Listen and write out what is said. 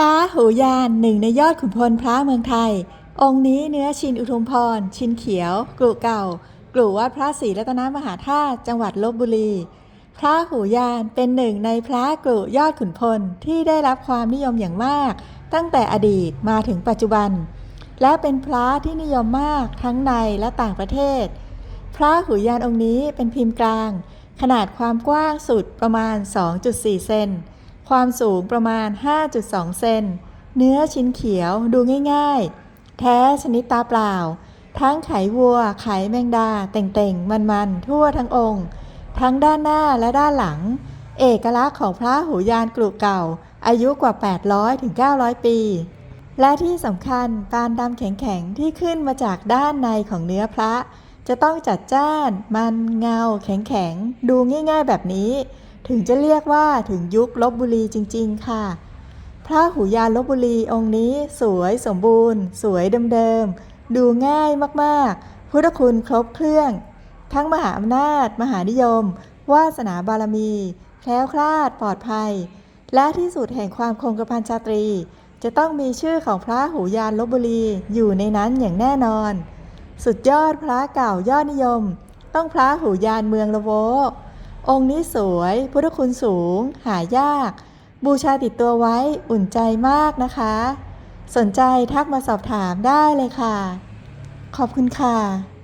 พระหูยานหนึ่งในยอดขุนพลพระเมืองไทย องค์นี้เนื้อชินอุทุมพร ชินเขียวกรุเก่ากรุวัดพระศรีรัตนมหาธาตุจังหวัดลบบุรี พระหูยานเป็นหนึ่งในพระกรุยอดขุนพลที่ได้รับความนิยมอย่างมาก ตั้งแต่อดีตมาถึงปัจจุบัน และเป็นพระที่นิยมมากทั้งในและต่างประเทศ พระหูยานองค์นี้เป็นพิมพ์กลาง ขนาดความกว้างสุดประมาณ 2.4 เซน ความสูงประมาณ 5.2 เซน เนื้อชิ้นเขียวดูง่ายๆ แท้ชนิดตาเปล่า ทั้งไขวัว ไขแมงดา เต่งๆ มันๆ ทั่วทั้งองค์ ทั้งด้านหน้าและด้านหลัง เอกลักษณ์ของพระหูยานกรุเก่า อายุกว่า 800ถึง900ปี และที่สำคัญการดำแข็งๆ ที่ขึ้นมาจากด้านในของเนื้อพระ จะต้องจัดจ้าน มันเงา แข็งๆ ดูง่ายๆ แบบนี้ ถึงจะเรียกว่าถึงยุคลบบุรีจริง ๆ ค่ะ พระหูยานลบบุรีองค์นี้สวยสมบูรณ์ สวยเดิมๆ ดูง่ายมากๆ พุทธคุณครบเครื่อง ทั้งมหาอำนาจ มหานิยม วาสนาบารมี แคล้วคลาดปลอดภัย และที่สุดแห่งความคงกระพันชาตรี จะต้องมีชื่อของพระหูยานลบบุรีอยู่ในนั้นอย่างแน่นอน สุดยอดพระเก่ายอดนิยม ต้องพระหูยานเมืองละโว องค์นี้สวย พุทธคุณสูง หายาก บูชาติดตัวไว้อุ่นใจมากนะคะ สนใจทักมาสอบถามได้เลยค่ะ ขอบคุณค่ะ